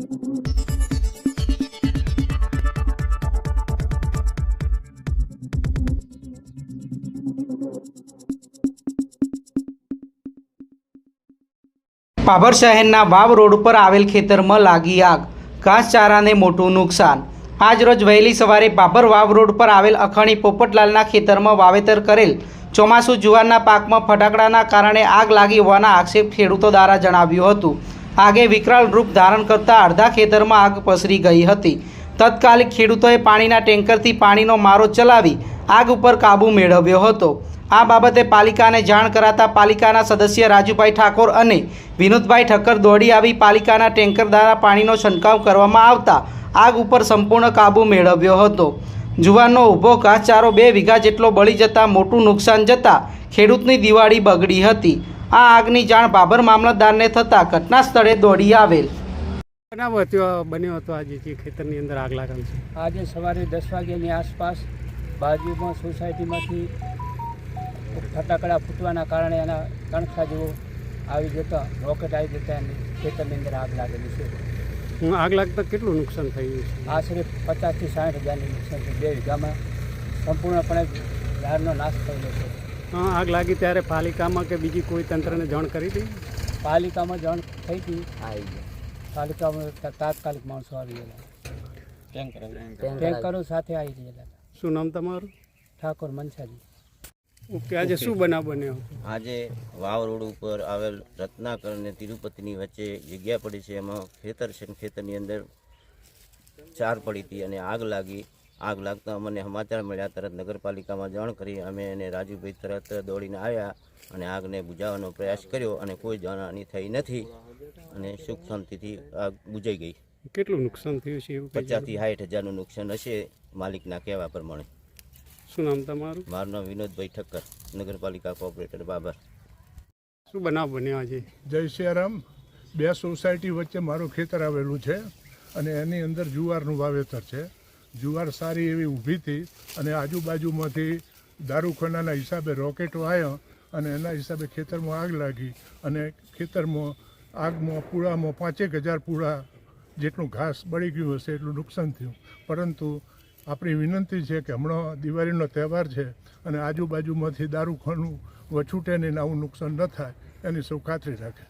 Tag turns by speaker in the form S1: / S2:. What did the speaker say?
S1: પાભર શહેરના વાવ રોડ ઉપર આવેલ ખેતરમાં લાગી આગ. ઘાસચારાને મોટું નુકસાન. આજ રોજ વહેલી સવારે બાબર વાવ રોડ પર આવેલ અખણી પોપટલાલના ખેતરમાં વાવેતર કરેલ ચોમાસુ જુવારના પાકમાં ફટાકડાના કારણે આગ લાગી હોવાના આક્ષેપ ખેડૂતો દ્વારા જણાવ્યું હતું. આગે વિકરાળ રૂપ ધારણ કરતા અડધા ખેતરમાં આગ પસરી ગઈ હતી. તત્કાલિક ખેડૂતોએ પાણીના ટેન્કરથી પાણીનો મારો ચલાવી આગ ઉપર કાબૂ મેળવ્યો હતો. આ બાબતે પાલિકાને જાણ કરાતા પાલિકાના સદસ્ય રાજુભાઈ ઠાકોર અને વિનોદભાઈ ઠક્કર દોડી આવી પાલિકાના ટેન્કર દ્વારા પાણીનો છંટકાવ કરવામાં આવતા આગ ઉપર સંપૂર્ણ કાબૂ મેળવ્યો હતો. જુવાનનો ઊભો ઘાસચારો બે વીઘા જેટલો બળી જતા મોટું નુકસાન જતાં ખેડૂતની દિવાળી બગડી હતી. આ આગની જાણ બાબર મામલતદારને થતાં ઘટના સ્થળે દોડી આવેલ.
S2: બનાવ હતો બન્યો હતો આજે જે ખેતરની અંદર આગ લાગેલ છે.
S3: આજે સવારે દસ વાગ્યાની આસપાસ બાજુમાં સોસાયટીમાંથી ફટાકડા ફૂટવાના કારણે એના કણખા જેવો આવી જતા રોકેટ આવી જતા એની ખેતરની અંદર આગ લાગેલી છે.
S2: હું આગ લાગતા કેટલું નુકસાન થયું છે?
S3: આશરે પચાસથી સાઠ હજારની નુકસાન છે. બે વીઘામાં સંપૂર્ણપણે ઝાડનો નાશ થયેલો છે.
S2: આગ લાગી ત્યારે પાલિકામાં કે બીજી કોઈ તંત્રને જાણ કરી હતી?
S3: પાલિકામાં જાણ થઈ હતી. પાલિકામાં તાત્કાલિક માણસો આવી ગયેલા. ટેન્કરો સાથે આવી ગયેલા
S2: શું નામ તમારું?
S3: ઠાકોર મનસાજી.
S2: ઓકે આજે શું બનાવ બન્યો?
S4: આજે વાવ રોડ ઉપર આવેલ રત્નાકર અને તિરુપતિની વચ્ચે જગ્યા પડી છે. એમાં ખેતર છે ખેતરની અંદર ચાર પડી હતી અને આગ લાગી. આગ લાગતા અમને સમાચાર મળ્યા. તરત નગરપાલિકામાં જાણ કરી અમે એને રાજુભાઈ તરત દોડીને આવ્યા અને આગને બુઝાવવાનો પ્રયાસ કર્યો અને કોઈ જાનહાની થઈ નથી અને સુખ શાંતિથી આગ બુજાઈ ગઈ.
S2: કેટલું નુકસાન થયું છે
S4: પચાસથી સાઠ હજારનું નુકસાન હશે માલિકના કહેવા પ્રમાણે.
S2: શું નામ તમારું?
S4: મારું નામ વિનોદભાઈ ઠક્કર નગરપાલિકા કોઓપરેટર બાબર.
S2: શું બનાવ બન્યો આજે?
S5: જય સિયારામ. બે સોસાયટી વચ્ચે મારું ખેતર આવેલું છે અને એની અંદર જુવારનું વાવેતર છે. જુવાર સારી એવી ઊભી હતી અને આજુબાજુમાંથી દારૂખાનાના હિસાબે રોકેટો આવ્યા અને એના હિસાબે ખેતરમાં આગ લાગી અને ખેતરમાં આગમાં પૂળામાં પાંચેક હજાર પૂળા જેટલું ઘાસ બળી ગયું હશે એટલું નુકસાન થયું. પરંતુ આપણી વિનંતી છે કે હમણાં દિવાળીનો તહેવાર છે અને આજુબાજુમાંથી દારૂખાનું વછૂટે ને આવું નુકસાન ન થાય, એની સૌ ખાતરી રાખે.